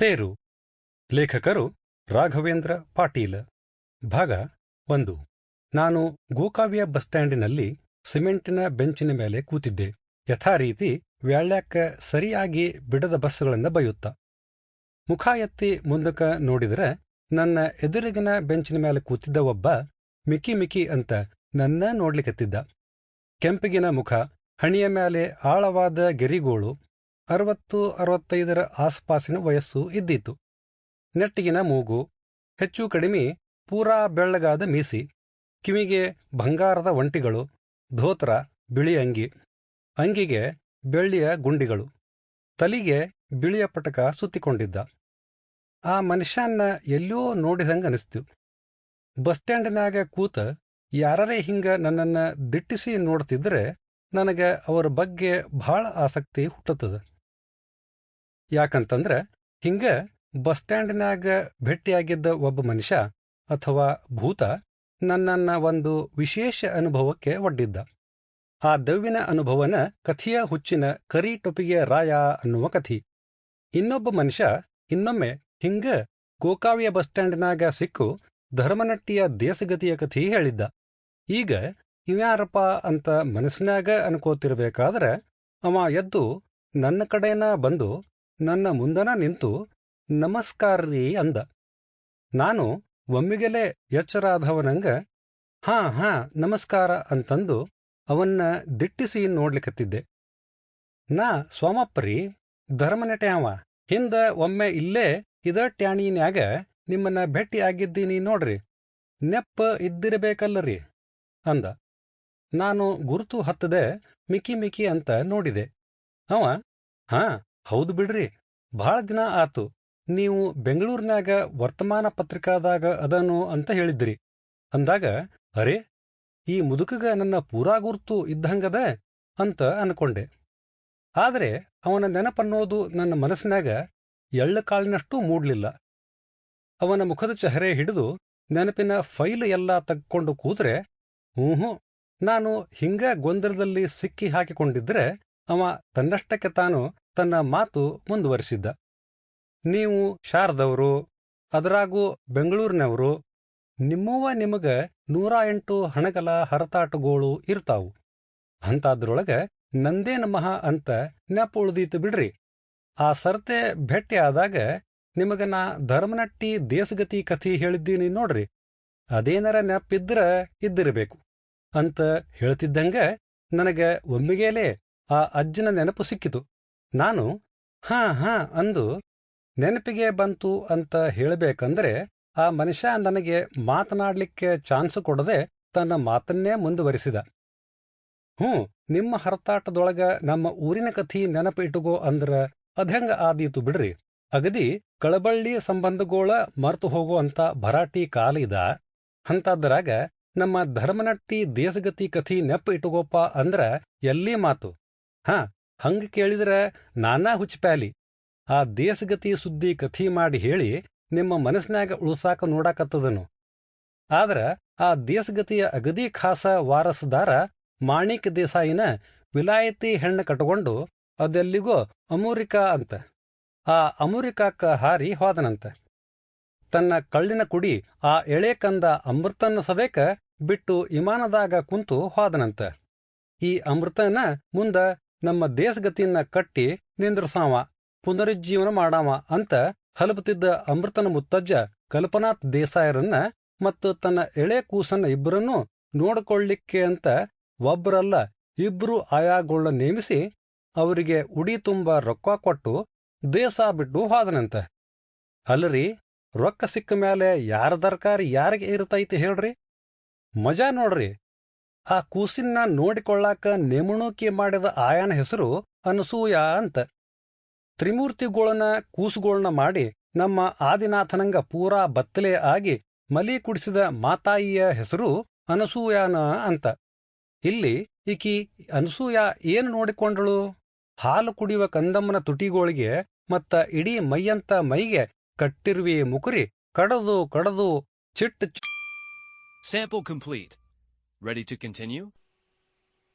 ತೇರು. ಲೇಖಕರು ರಾಘವೇಂದ್ರ ಪಾಟೀಲ. ಭಾಗ ಒಂದು. ನಾನು ಗೋಕಾವಿಯ ಬಸ್ ಸ್ಟ್ಯಾಂಡಿನಲ್ಲಿ ಸಿಮೆಂಟಿನ ಬೆಂಚಿನ ಮೇಲೆ ಕೂತಿದ್ದೆ. ಯಥಾರೀತಿ ವ್ಯಾಳ್ಯಾಕ ಸರಿಯಾಗಿ ಬಿಡದ ಬಸ್ಗಳಿಂದ ಬೈಯುತ್ತ. ಮುಖ ಎತ್ತಿ ಮುಂದಕ್ಕೆ ನೋಡಿದರೆ ನನ್ನ ಎದುರಿಗಿನ ಬೆಂಚಿನ ಮೇಲೆ ಕೂತಿದ್ದ ಒಬ್ಬ ಮಿಕಿ ಮಿಕ್ಕಿ ಅಂತ ನನ್ನ ನೋಡ್ಲಿಕತ್ತಿದ್ದ. ಕೆಂಪಿಗಿನ ಮುಖ, ಹಣಿಯ ಮೇಲೆ ಆಳವಾದ ಗೆರಿಗೋಳು ಅರವತ್ತು ಅರವತ್ತೈದರ ಆಸುಪಾಸಿನ ವಯಸ್ಸು ಇದ್ದಿತು ನೆಟ್ಟಿಗಿನ ಮೂಗು ಹೆಚ್ಚು ಕಡಿಮೆ ಪೂರಾ ಬೆಳ್ಳಗಾದ ಮೀಸಿ, ಕಿವಿಗೆ ಬಂಗಾರದ ಒಂಟಿಗಳು, ಧೋತ್ರ, ಬಿಳಿ ಅಂಗಿ, ಅಂಗಿಗೆ ಬೆಳ್ಳಿಯ ಗುಂಡಿಗಳು, ತಲಿಗೆ ಬಿಳಿಯ ಪಟಕ ಸುತ್ತಿಕೊಂಡಿದ್ದ. ಆ ಮನುಷ್ಯನ್ನ ಎಲ್ಲೋ ನೋಡಿದಂಗೆ ಅನಿಸ್ತು. ಬಸ್ ಸ್ಟ್ಯಾಂಡಿನಾಗ ಕೂತ ಯಾರರೇ ಹಿಂಗ ನನ್ನನ್ನ ದಿಟ್ಟಿಸಿ ನೋಡ್ತಿದ್ರೆ ನನಗೆ ಅವರ ಬಗ್ಗೆ ಬಹಳ ಆಸಕ್ತಿ ಹುಟ್ಟುತ್ತದೆ. ಯಾಕಂತಂದ್ರೆ ಹಿಂಗ ಬಸ್ ಸ್ಟ್ಯಾಂಡ್ನಾಗ ಭೇಟಿಯಾಗಿದ್ದ ಒಬ್ಬ ಮನುಷ್ಯ ಅಥವಾ ಭೂತ ನನ್ನನ್ನ ಒಂದು ವಿಶೇಷ ಅನುಭವಕ್ಕೆ ಒಡ್ಡಿದ್ದ. ಆ ದವ್ವಿನ ಅನುಭವನ ಕಥೆಯ ಹುಚ್ಚಿನ ಕರಿ ಟೊಪಿಗೆ ರಾಯ ಅನ್ನುವ ಕಥಿ. ಇನ್ನೊಬ್ಬ ಮನುಷ್ಯ ಇನ್ನೊಮ್ಮೆ ಹಿಂಗ ಗೋಕಾವ್ಯ ಬಸ್ ಸ್ಟ್ಯಾಂಡ್ನಾಗ ಸಿಕ್ಕು ಧರ್ಮನಟ್ಟಿಯ ದೇಸಗತಿಯ ಕಥಿ ಹೇಳಿದ್ದ. ಈಗ ಇವ್ಯಾರಪ್ಪ ಅಂತ ಮನಸ್ಸಿನಾಗ ಅನ್ಕೋತಿರ್ಬೇಕಾದ್ರೆ ಅವ ಎದ್ದು ನನ್ನ ಕಡೆನ ಬಂದು ನನ್ನ ಮುಂದನ ನಿಂತು, ನಮಸ್ಕಾರ್ರಿ ಅಂದ. ನಾನು ಒಮ್ಮಿಗೆಲೆ ಎಚ್ಚರಾದವನಂಗ, ಹಾ ಹಾ, ನಮಸ್ಕಾರ ಅಂತಂದು ಅವನ್ನ ದಿಟ್ಟಿಸಿ ನೋಡ್ಲಿಕತ್ತಿದ್ದೆ. ನಾ, ಸೋಮಪ್ಪರಿ, ಧರ್ಮನಟೆ ಅವ, ಹಿಂದ ಒಮ್ಮೆ ಇಲ್ಲೇ ಇದ ಟ್ಯಾಣಿನ್ಯಾಗ ನಿಮ್ಮನ್ನ ಭೇಟಿ ಆಗಿದ್ದೀನಿ ನೋಡ್ರಿ, ನೆಪ್ಪ ಇದ್ದಿರಬೇಕಲ್ಲರಿ, ಅಂದ. ನಾನು ಗುರುತು ಹತ್ತದೆ ಮಿಕಿ ಮಿಕಿ ಅಂತ ನೋಡಿದೆ. ಅವ, ಹಾ ಹೌದು ಬಿಡ್ರಿ. ಬಹಳ ದಿನ ಆತು. ನೀವು ಬೆಂಗಳೂರಿನಾಗ ವರ್ತಮಾನ ಪತ್ರಿಕಾದಾಗ ಅದನು ಅಂತ ಹೇಳಿದ್ರಿ ಅಂದಾಗ, ಅರೆ, ಈ ಮುದುಕಗ ನನ್ನ ಪೂರಾ ಗುರ್ತು ಇದ್ದಂಗದ? ಅಂತ ಅನ್ಕೊಂಡೆ. ಆದರೆ, ಅವನ ನೆನಪನ್ನೋದು ನನ್ನ ಮನಸ್ಸಿನಾಗ ಎಳ್ಳ ಕಾಳಿನಷ್ಟೂ ಮೂಡ್ಲಿಲ್ಲ. ಅವನ ಮುಖದ ಚಹರೆ ಹಿಡಿದು ನೆನಪಿನ ಫೈಲ್ ಎಲ್ಲ ತಕ್ಕೊಂಡು ಕೂತ್ರೆ ಹ್ಞೂ ನಾನು ಹಿಂಗ ಗೊಂದಲದಲ್ಲಿ ಸಿಕ್ಕಿ ಹಾಕಿಕೊಂಡಿದ್ರೆ, ಅವ ತನ್ನಷ್ಟಕ್ಕೆ ತಾನು ತನ್ನ ಮಾತು ಮುಂದುವರಿಸಿದ್ದ. ನೀವು ಶಾರದವರು, ಅದರಾಗೂ ಬೆಂಗಳೂರಿನವರು ನಿಮ್ಮವ ನಿಮಗ ನೂರ ಎಂಟು ಹಣಗಲ ಹರತಾಟಗೋಳು ಇರ್ತಾವು. ಅಂತಾದ್ರೊಳಗ ನಂದೇ ನಮಃ ಅಂತ ನೆಪ ಉಳ್ದೀತು ಬಿಡ್ರಿ. ಆ ಸರ್ತೆ ಭೆಟ್ಟಿ ಆದಾಗ ನಿಮಗ ನಾ ಧರ್ಮನಟ್ಟಿ ದೇಸಗತಿ ಕಥಿ ಹೇಳಿದ್ದೀನಿ ನೋಡ್ರಿ. ಅದೇನರ ನೆಪಿದ್ರ ಇದ್ದಿರಬೇಕು. ಅಂತ ಹೇಳ್ತಿದ್ದಂಗ ನನಗ ಒಮ್ಮಿಗೇಲೆ ಆ ಅಜ್ಜನ ನೆನಪು ಸಿಕ್ಕಿತು. ನಾನು, ಹಾ ಹಾ ಅಂದು ನೆನಪಿಗೆ ಬಂತು ಅಂತ ಹೇಳಬೇಕಂದ್ರೆ ಆ ಮನುಷ್ಯ ನನಗೆ ಮಾತನಾಡ್ಲಿಕ್ಕೆ ಚಾನ್ಸ್ ಕೊಡದೆ ತನ್ನ ಮಾತನ್ನೇ ಮುಂದುವರಿಸಿದ. ಹ್ಞೂ, ನಿಮ್ಮ ಹರತಾಟದೊಳಗ ನಮ್ಮ ಊರಿನ ಕಥಿ ನೆನಪು ಇಟ್ಟುಗೋ ಅಂದ್ರ ಅದ್ಹೆಂಗ ಆದೀತು ಬಿಡ್ರಿ. ಅಗದಿ ಕಳಬಳ್ಳಿ ಸಂಬಂಧಗೋಳ ಮರ್ತು ಹೋಗೋ ಅಂತ ಭರಾಟಿ ಕಾಲ ಇದ. ಅಂತಾದ್ರಾಗ ನಮ್ಮ ಧರ್ಮನಟ್ಟಿ ದೇಸಗತಿ ಕಥಿ ನೆಪ್ಪ ಇಟ್ಟುಗೋಪ ಅಂದ್ರ ಎಲ್ಲಿ ಮಾತು. ಹಾ ಹಂಗ ಕೇಳಿದ್ರ ನಾನಾ ಹುಚ್ಚಪ್ಯಾಲಿ. ಆ ದೇಸಗತಿ ಸುದ್ದಿ ಕಥಿ ಮಾಡಿ ಹೇಳಿ ನಿಮ್ಮ ಮನಸ್ಸಿನಾಗ ಉಳ್ಸಾಕ ನೋಡಾಕತ್ತದನು. ಆದ್ರ ಆ ದೇಸಗತಿಯ ಅಗದಿ ಖಾಸ ವಾರಸದಾರ ಮಾಣಿಕ್ ದೇಸಾಯಿನ ವಿಲಾಯತಿ ಹೆಣ್ಣು ಕಟ್ಕೊಂಡು ಅದೆಲ್ಲಿಗೋ ಅಮೂರಿಕಾ ಅಂತ. ಆ ಅಮೂರಿಕಾಕ್ಕ ಹಾರಿ ಹೋದನಂತ. ತನ್ನ ಕಳ್ಳಿನ ಕುಡಿ ಆ ಎಳೆ ಕಂದ ಅಮೃತನ ಸದೇಕ ಬಿಟ್ಟು ಇಮಾನದಾಗ ಕುಂತು ಹೋದನಂತ. ಈ ಅಮೃತನ ಮುಂದ ನಮ್ಮ ದೇಶಗತಿಯನ್ನ ಕಟ್ಟಿ ನಿಂದ್ರಸಾವ, ಪುನರುಜ್ಜೀವನ ಮಾಡಾವ ಅಂತ ಹಲಪುತ್ತಿದ್ದ ಅಮೃತನ ಮುತ್ತಜ್ಜ ಕಲ್ಪನಾಥ್ ದೇಸಾಯರನ್ನ ಮತ್ತು ತನ್ನ ಎಳೆ ಕೂಸನ್ನ ಇಬ್ಬರನ್ನೂ ನೋಡಿಕೊಳ್ಳಿಕ್ಕೆ ಅಂತ ಒಬ್ಬರಲ್ಲ ಇಬ್ರು ಆಯಾಗೊಳ್ಳ ನೇಮಿಸಿ ಅವರಿಗೆ ಉಡಿ ತುಂಬ ರೊಕ್ಕ ಕೊಟ್ಟು ದೇಶ ಬಿಟ್ಟು ಹೋದನಂತ. ಅಲ್ಲರಿ, ರೊಕ್ಕ ಸಿಕ್ಕ ಮೇಲೆ ಯಾರ ದರ್ಕಾರಿ ಯಾರಿಗೆ ಇರ್ತೈತಿ ಹೇಳ್ರಿ? ಮಜಾ ನೋಡ್ರಿ. ಆ ಕೂಸಿನ ನೋಡಿಕೊಳ್ಳಾಕ ನೇಮಣೂಕಿ ಮಾಡಿದ ಆಯನ ಹೆಸರು ಅನಸೂಯ ಅಂತ. ತ್ರಿಮೂರ್ತಿಗೊಳನ ಕೂಸುಗೊಳ್ನ ಮಾಡಿ ನಮ್ಮ ಆದಿನಾಥನಂಗ ಪೂರಾ ಬತ್ತಲೆ ಆಗಿ ಮಲಿ ಕುಡಿಸಿದ ಮಾತಾಯಿಯ ಹೆಸರು ಅನಸೂಯಾನ ಅಂತ. ಇಲ್ಲಿ ಈಕಿ ಅನಸೂಯ ಏನು ನೋಡಿಕೊಂಡಳು? ಹಾಲು ಕುಡಿಯುವ ಕಂದಮ್ಮನ ತುಟಿಗಳಿಗೆ ಮತ್ತ ಇಡೀ ಮೈಯಂತ ಮೈಗೆ ಕಟ್ಟಿರುವಿ ಮುಕುರಿ ಕಡದು ಕಡದು ಚಿಟ್ಟು sample complete. Ready to continue?